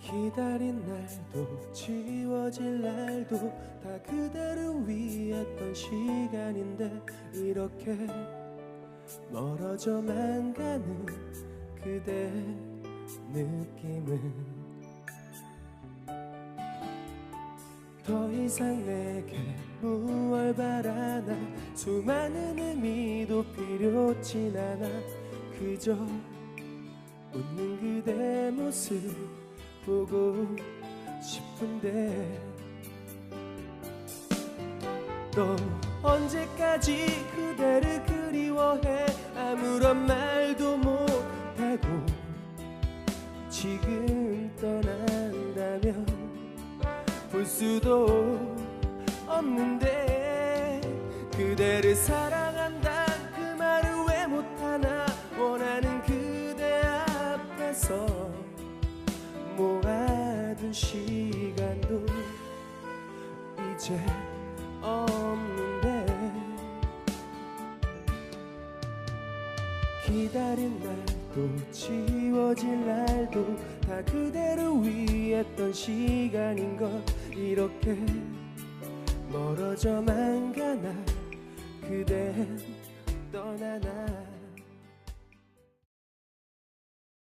기다린 날도 지워질 날도 다 그대를 위했던 시간인데 이렇게 멀어져만 가는 그대 느낌은 더 이상 내게 무얼 바라나. 수많은 의미도 필요치 않아. 그저 웃는 그대 모습 보고 싶은데 또 언제까지 그대를 그리워해? 아무런 말도 못하고 지금 떠난다면 볼 수도 없는데 그대를 사랑 모아둔 시간도 이제 없는데 기다린 날도 지워질 날도 다 그대를 위했던 시간인 걸 이렇게 멀어져만 가나 그댄 떠나나